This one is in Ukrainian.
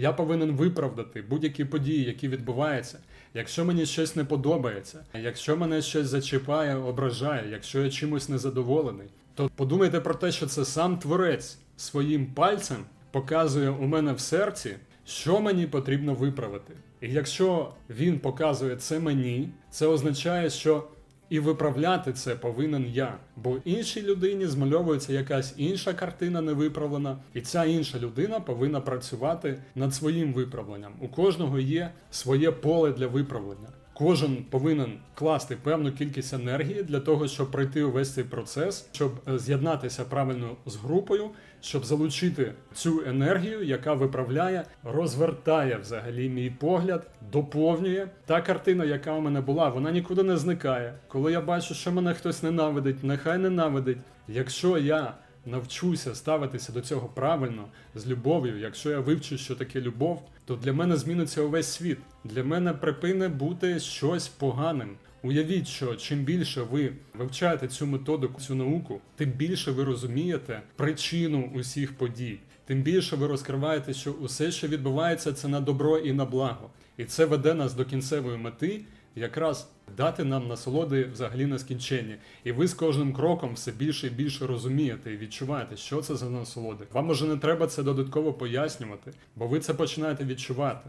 Я повинен виправдати будь-які події, які відбуваються. Якщо мені щось не подобається, якщо мене щось зачіпає, ображає, якщо я чимось незадоволений, то подумайте про те, що це сам творець своїм пальцем показує у мене в серці, що мені потрібно виправити. І якщо він показує це мені, це означає, що і виправляти це повинен я. Бо іншій людині змальовується якась інша картина невиправлена, і ця інша людина повинна працювати над своїм виправленням. У кожного є своє поле для виправлення. Кожен повинен класти певну кількість енергії для того, щоб пройти увесь цей процес, щоб е, з'єднатися правильно з групою, щоб залучити цю енергію, яка виправляє, розвертає взагалі мій погляд, доповнює. Та картина, яка у мене була, вона нікуди не зникає. Коли я бачу, що мене хтось ненавидить, нехай ненавидить. Якщо я навчуся ставитися до цього правильно, з любов'ю, якщо я вивчу, що таке любов, то для мене зміниться увесь світ. Для мене припине бути щось поганим. Уявіть, що чим більше ви вивчаєте цю методику, цю науку, тим більше ви розумієте причину усіх подій. Тим більше ви розкриваєте, що усе, що відбувається, це на добро і на благо. І це веде нас до кінцевої мети, якраз дати нам насолоди взагалі нескінченні. І ви з кожним кроком все більше і більше розумієте і відчуваєте, що це за насолоди. Вам уже не треба це додатково пояснювати, бо ви це починаєте відчувати.